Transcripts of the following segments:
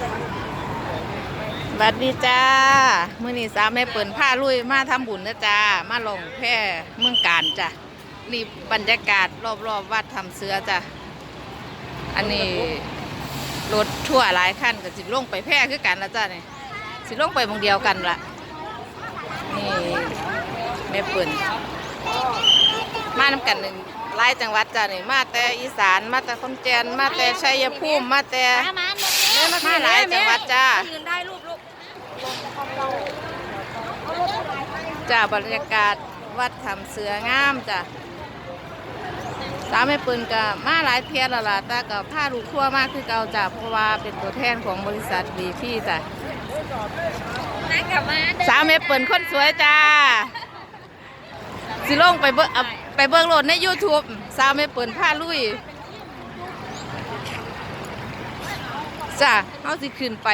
สวัสดีจ้ามื้อนี้สาวแม่เปิ่นผ้าลุยมาทำบุญนะจ้า มาลงแพร่เมืองการจ้ะนี่บรรยากาศรอบๆวัดทำเสือจ้ะ อันนี้รถทั่วหลายคันก็สิลงไปแพร่คือกันละจ้าเนี่ยสิลงไปมองเดียวกันละนี่แม่เปิ่นมานำกันหนึ่งหลายจังหวัดจ้ะนี่มาแต่อีสานมาแต่ขอนแก่นมาแต่ชัยภูมิมาแต่ มามาเนี่ยมาหลายจังหวัดจ้ายืนได้รูปลูกจ้าบรรยากาศวัดทำเสืองามจ้ะสาวแม่ปืนก็มาหลายเทียนแล้วล่ะแต่ก็ผ้าลูกทั่วมากคือเก่าจ้ะเพราะว่าเป็นตัวแทนของบริษัทดีที่จ้ะนั่งกลับมาเดินสาวแม่ปืนคนสวยจ้าสิลงไปเบิ่งเอาไปเบิ่งโหลดใน YouTube สาวแม่ปืนผ้าลุย จ้ะเขาสิขึ้นไป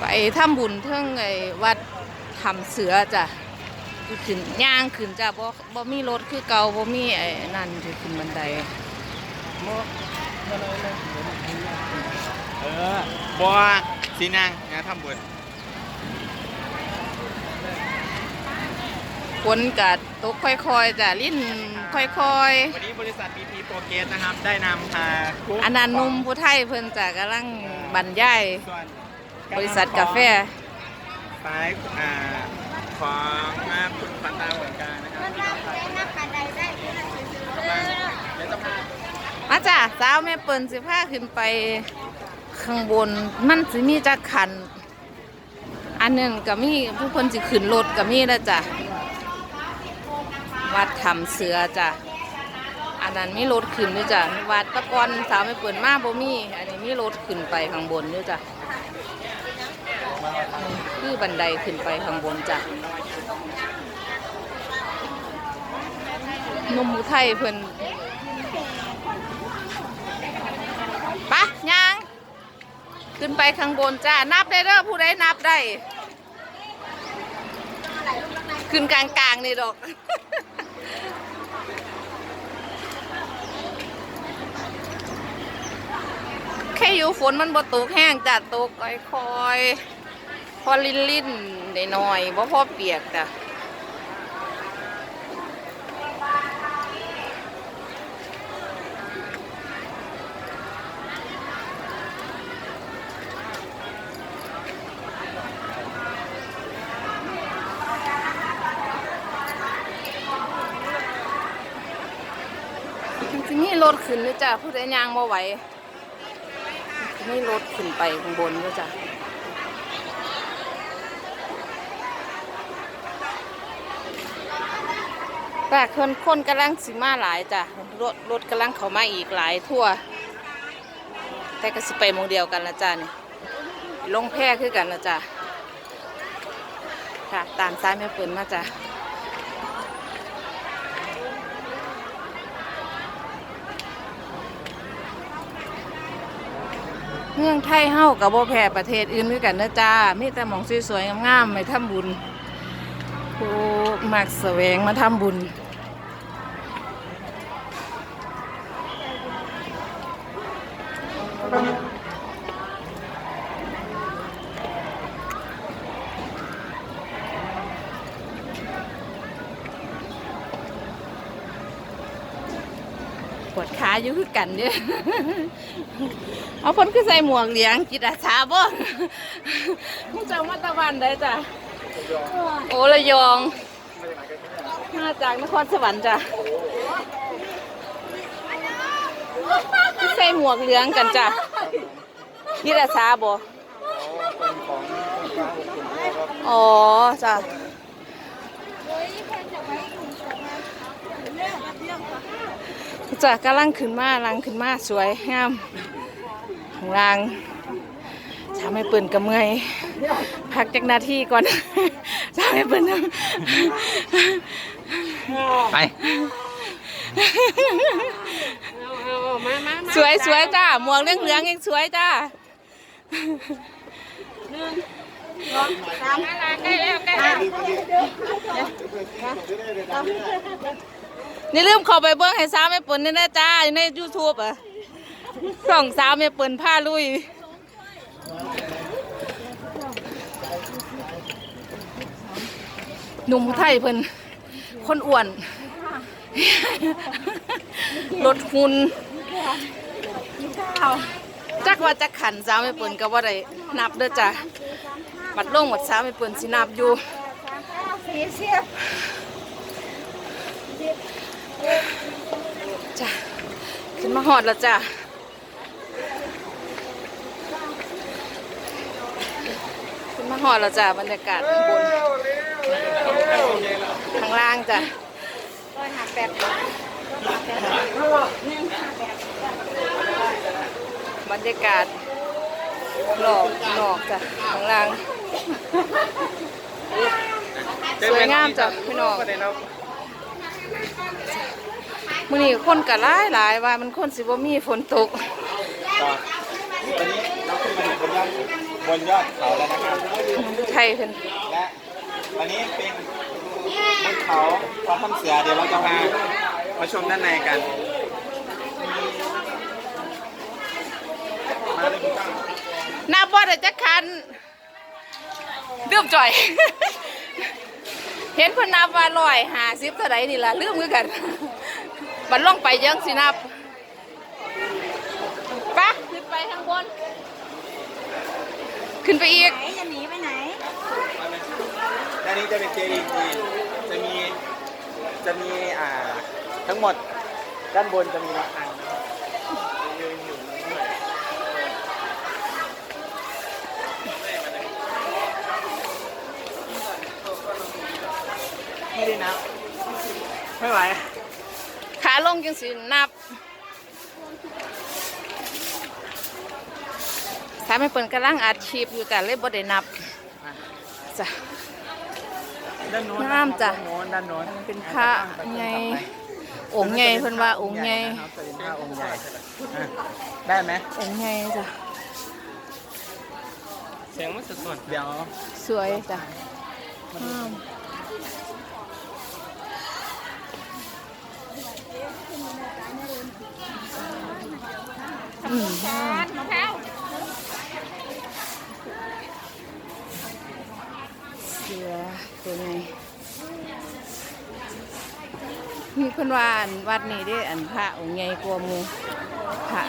ไปทำบุญเทิงไอ้วัดทำเสือจ้ะคือขึ้นย่างขึ้นจ้ะบ่บ่มีรถคือเก่าบ่มีไอ้นั่นที่ขึ้นบันไดเออบัวสีนางงานทำบุญ ฝนกัดตกค่อยๆจ้ะลิ้นค่อยวันนี้บริษัท BP p r o g r e s s นะครับ ได้นำพากุ๊กๆ อันนั้นหนุ่มผู้ไทยเพิ่นจ้ะกำลังบรรยายส่วนบริษัทกาแฟ สายอ่าของอ่าคุณปัตตาเหมือนกันนะครับที่เราพาเดี๋ยวจะพามาจ้ะสาวแม่เปิ้นสิพาขึ้นไปข้างบน มันสิมีจักขัน อันหนึงก็มีผู้คนสิขึ้นรถก็มีแล้วจ้ะ วัดทำเสือจ้ะอันนั้นมีรถขึ้นด้วยจ้ะวัดตะกอนสาวแม่เปิ้นมากบ่มีอันนี้มีรถขึ้นไปข้างบนด้วยจ้ะคือบันไดขึ้นไปข้างบนจ้ะนุ่มอุทัยเพิ่นปะยังขึ้นไปข้างบนจ้า นับได้เด้อผู้ใดนับได้ ขึ้นกลางๆนี่ดอก แค่อยู่ฝนมันบ่ตกแห้งจ้ะตกค่อยๆ พอลิ้นลิ้นๆหน่อยบ่พอเปียกจ้ะมันจะมีรถขึ้นด้วยจ้ะผู้ใดยางมาไหว มันจะมีรถขึ้นไปข้างบนด้วยจ้ะแต่คนคนกำลังสิมาหลายจ้ะรถรถกำลังเขามาอีกหลายทั่ว แต่ก็สิไปมองเดียวกันละจ้ะนี่ลงแพร่คือกันละจ้ะค่ะตามซ้ายแม่ปืนมาจ้ะ เมืองไทยเฮากับบ่แพ้ประเทศอื่นด้วยกันนะจ้า มีแต่หมองสวยๆงามๆไปทำบุญผู้มักแสวงมาทำบุญ อยู่คือกันเนี่ยเอาเพ้นคือใส่หมวกเหลียงจิตอาสาบ่มึงจะเอามาตะวันได้จ้ะโอ้ระยองมาจากนครสวรรค์จ้ะคือใส่หมวกเหลืองกันจ้ะจิตอาสาบ่อ๋อจ้ะ จ้ะกำลังขึ้นมาลังขึ้นมาสวยงามข้างล่างทำให้เปิ่นกับเมื่อยพักจากนาทีก่อนทำให้เปิ่นไปสวยสวยจ้าหมวกเหลืองเหลืองๆยังสวยจ้านี่ลื นี่เข้าไปเบิ้งให้สาวไม่เปิ่นนี่นะจ้าอยู่ในยูทูบอะส่องสาวไม่เปิ่นผ้าลุยหนุ่มไทยเพิ่นคนอ้วน ลดหุ่นจักว่าจักขันสาวไม่เปิ่นก็บ่ได้นับเด้อจ้ะบัดลงบัดสาวไม่เปิ่นสินับอยู่ จ้ะขึ้นมาหอดแล้วจ้ะขึ้นมาหอดแล้วจ้ะบรรยากาศข้างบนข้างล่างจ้ะร้อยห้าแปดบรรยากาศหลอกหลอกจ้ะข้างล่างสวยงามจ้ะพี่น้อง มื้อนี้คนก็หลายหลายว่ามันคนสิบ่มีฝนตกก็ตอนนี้เราขึ้นมาถึงบนยอดบนยอดเขาแล้วนะครับไทยเพิ่นและอันนี้เป็นบนเขาพระถ้ำเสือเดี๋ยวเราจะพามาชมด้านในกันมาเลยคุณตั้งนับบ่ได้จักคันลืมจ่อย เห็นเพิ่นนับว่า150เท่าใดนี่ล่ะลืมคือกันบัดลงไปยังสินับไปะขึ้นไปข้างบน ขึ้นไปอีกไหนจะหนีไปไหนด้านนี้จะเป็นเจดีย์จีนจะมีจะมีอ่าทั้งหมดด้านบนจะมีระฆังนะครับยืนอยู่ด้วยไม่ได้ นับ ไม่ไหว ขาลงจังสินับถ้าไม่เปิ่นกำลังอาชีพอยู่แต่เลยบ่ได้นับจ้ะด้านโน้นงามจ้ะด้านโน้นด้านโน้นเป็นพระไงองค์ใหญ่เพิ่นว่าองค์ใหญ่นะครับจะเป็นพระองค์ใหญ่อะได้ไหมองค์ใหญ่จ้ะเสียงมันสดๆเดี๋ยวสวยจ้ะ งามอืมงามมะพร้าวเสือตัวไงมีคนว่าอันวัดนี้ได้อันพระองค์ใหญ่กว่าหมู่พระ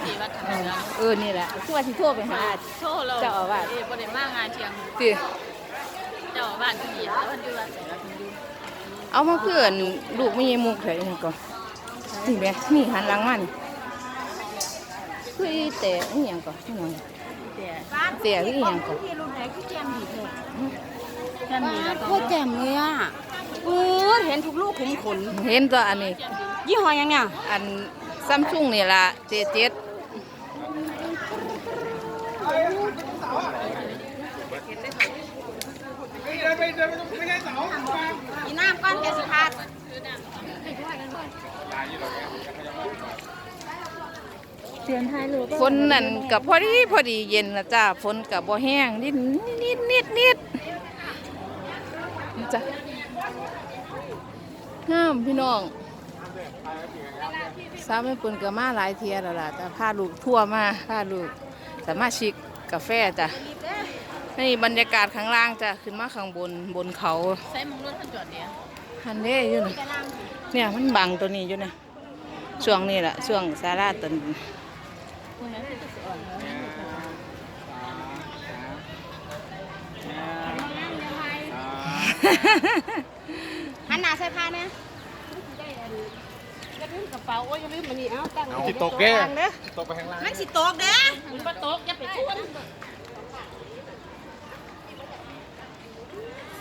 เออเออนี่แหละคือว่าที่โทรไปหาโชว์เลยเจ้าอาวาสเอ้ยบ่ได้มางานเที่ยงติเจ้าบ้านที่ดีแล้วมันอยู่ว่าเอามาเพื่อนลูกไม่ยมุกเลยนี่ก่อนนี่แม่นี่หันหลังมัน คืออีแต่อีหยังก่อนอีหยังบ้านแต่อีหยังก่อนที่รุ่นไหนคือแจมเถอะแจมดีแล้วโคตรแจ่มเลยอะเออเห็นทุกลูกขุมขนเห็นตัวอันนี้ ยี่ห้อยังเนี่ยอันซัมซุงนี่ล่ะเจเจ็ดอีน้ำก้อนแกสิพาดฝนนั่นกับพอดีพอดีเย็นละจ้าฝนกับบ่แห้งนิดนิดนิดนิดจ้ะงามพี่น้องสาวแม่ปุ่นก็มาหลายเทียแล้วล่ะแต่พาลูกทั่วมาพาลูกสามารถชิกกาแฟจ้ะนี่บรรยากาศข้างล่างจ้ะขึ้นมาข้างบนบนเขาใช้มึงรถทันจอดเดียวฮันเด้อยู่นะเนี่ยมันบังตัวนี้อยู่นะช่วงนี้แหละช่วงซาลาตัน หันหน้าใส่ผ้าเนี่ยกระดุมกระเป๋าโอ้ยอย่าลืมมันนี่เอาตั้งจิตตกแก่ตกไปข้างล่างมันสิตกเด้อมันบ่ตกอย่าไปชวน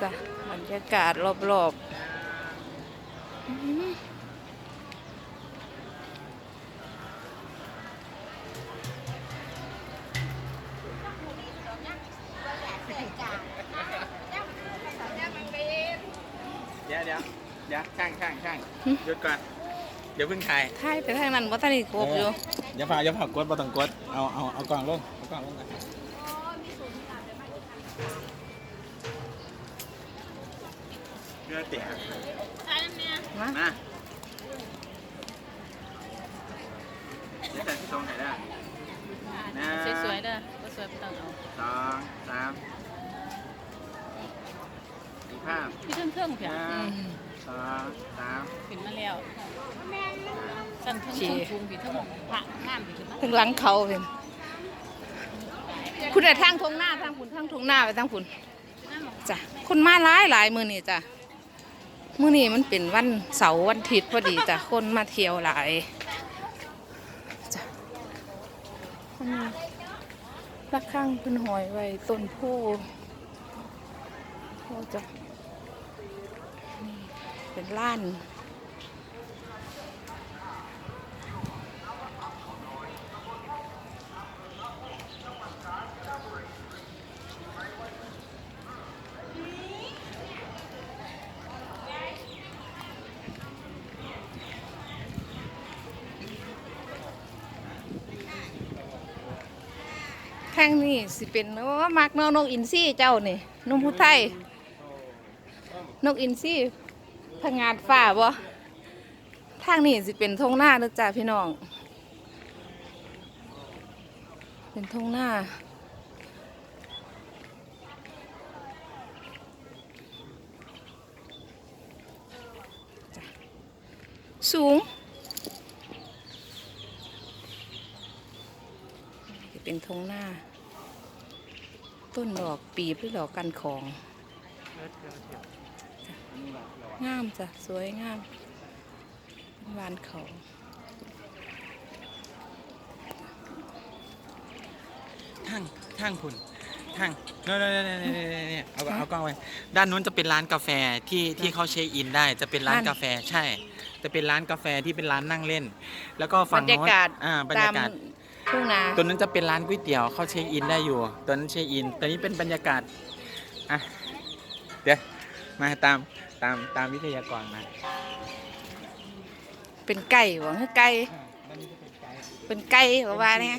จ้ะบรรยากาศรอบๆ หยุดก่อนเดี๋ยวเพิ่งถ่ายถ่ายไปทางนั้นว่าท่านนี่ครบอยู่อย่าผ่าอย่าผ่ากดบ่ต้องกดเอาเอาเอากล่องลงเอากล่องลงกันเนื้อเตี๋ยมามาเดี๋ยวแต่ที่ตรงไหนได้นะสวยๆเด้อสวยๆต้องเอาสองสามอีกภาพพี่เครื่องเครื่องหเพียนึ่ง สองสามขึ้นมาแล้วสั่นเครื่องชี้เครื่องพุงพี่เครื่องพระงามพี่ขึ้นมาถึงหลังเขาเป็นคุณอะทางทงหน้าทางคุณทางทงหน้าไปทางคุณจ้ะคนมาหลายหลายมือนี่จ้ะมือนี่มันเป็นวันเสาร์วันอาทิตย์พอดีจ้ะคนมาเที่ยวหลายจ้ะอันนี้ระฆังเป็นหอยไว้ต้นโพโพจ้ะนี่ เป็นล้านทางนี้สิเป็นโอ้มักเนานกอินทรีเจ้านี่นกผู้ไทยนกอินทรี พงาดฟ้าบ่ทางนี้สิเป็นทงหน้าเด้อจ้าพี่น้อง เป็นทงหน้าสูง เป็นทงหน้า ต้นดอกปีบหรือดอกกันของ งามจ้ะ สวยงามเป็นวานเขาทางทางคุณทางเนี่ยเนี่ยเนี่ยเนี่ยเนี่ยเอาเอากล้องไว้ด้านนู้นจะเป็นร้านกาแฟที่ที่เขาเช็คอินได้จะเป็นร้านกาแฟใช่ จะเป็นร้านกาแฟที่เป็นร้านนั่งเล่น แล้วก็บรฝั่งรยาโน้นกาศอ่าบรรตามยากาศทุ่งนาตัวนั้นจะเป็นร้านก๋วยเตี๋ยวเขาเช็คอินได้อยู่ตัวนั้นเช็คอินตัวนี้เป็นบรรยากาศอะเดี๋ยวมาตาม ตามตามวิทยากรมาเป็นไก่หวังไก่ด้านนี้จะเป็นไกด์เป็นไก่ประมาณนี้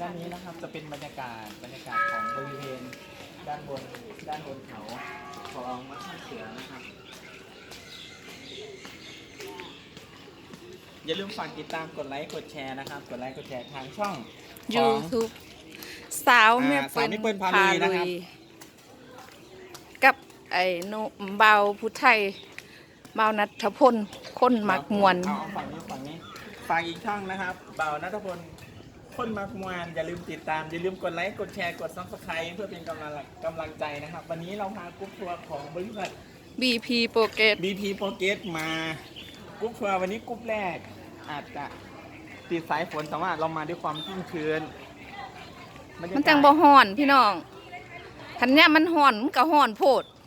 ด้านนี้นะครับจะเป็นบรรยากาศบรรยากาศของบริเวณด้านบนด้านบนเขาของวัดถ้ำเสือนะครับอย่าลืมฝากติดตามกดไลค์กดแชร์นะครับ กดไลค์กดแชร์ทางช่องขยูองทูบสาวแม่อ่าสาวแม่เปิ้ลพาลุยนะครับกับ ไอ้โนเบาผู้ไทยเบานัทพลคนมักมวนเอาเอาฝั่งนี้ฝั่งนี้ฝากอีกช่องนะครับเบานัทพลคนมักมวนอย่าลืมติดตาม อย่าลืมกดไลค์กดแชร์กดซับสไครต์เพื่อเป็นกำลังกำลังใจนะครับ วันนี้เราพากรุ๊ปทัวร์ของบริษัท BP โปรเกต BP p o c k e t มากรุ๊ปทัวร์วันนี้กรุ๊ปแรก อาจจะติดสายฝนแต่ว่าเรามาด้วยความชุ่มชื้นบรรยากาศมันจังบ่ฮ้อนพี่น้องคันเนี้ยมันฮ้อนมันก็ฮ้อนโพดเ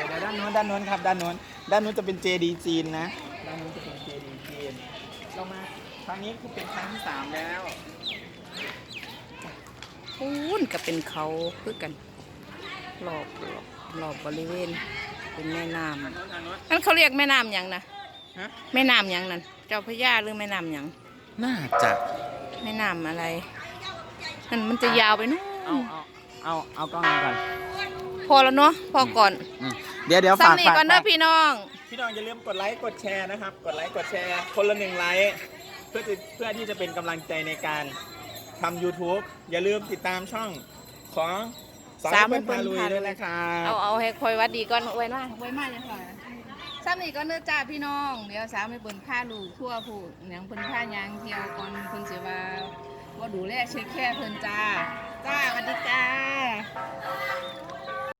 ดี๋ยวเดี๋ยวด้านโน้นด้านโน้นครับด้านโน้นด้านโน้นจะเป็นเจดีจีนนะ ด้านโน้นจะเป็นเจดีจีน เรามาครั้งนี้คือเป็นครั้งที่สามแล้วพูนก็เป็นเขาคือกันรอบรอบรอบบริเวณ เป็นแม่น้ด้านโน้นด้านโน้นำนั่นเขาเรียกแม่น้ำหยังนะฮะ แม่น้ำหยังนั่นเจ้าพระยาหรือแม่น้ำหยังน่าจะแม่น้ำอะไรนั่นมันจะยาวไปนู่นเอาเอาเอาเอากล้องมาก่อนพอแล้วเนาะพอก่อน อืม เดี๋ยวเดี๋ยวฝากซ้ำนี่ฝากก่อนเด้อฝากพี่น้อง พี่น้องอย่าลืมกดไลค์กดแชร์นะครับ กดไลค์กดแชร์ คนละหนึ่งไลค์เพื่อจะเพื่อที่จะเป็นกำลังใจในการทำ YouTube อย่าลืมติดตามช่องของสาวเพื่อนพาลุย ด้วยนะครับ เอาเอาให้คอยวัดดีก่อนไว้มาไว้มาเลยค่ะซ้ำนี่ก่อนเด้อจ้าพี่น้อง เดี๋ยวสาวไม่เปิ่นผ้าลูกทั่วผู้หยังเพิ่นผ้ายางเที่ยวก่อนเพิ่นสิว่าว่าดูแลเช็คแค่เพิ่นจ้า จ้าสวัสดีจ้า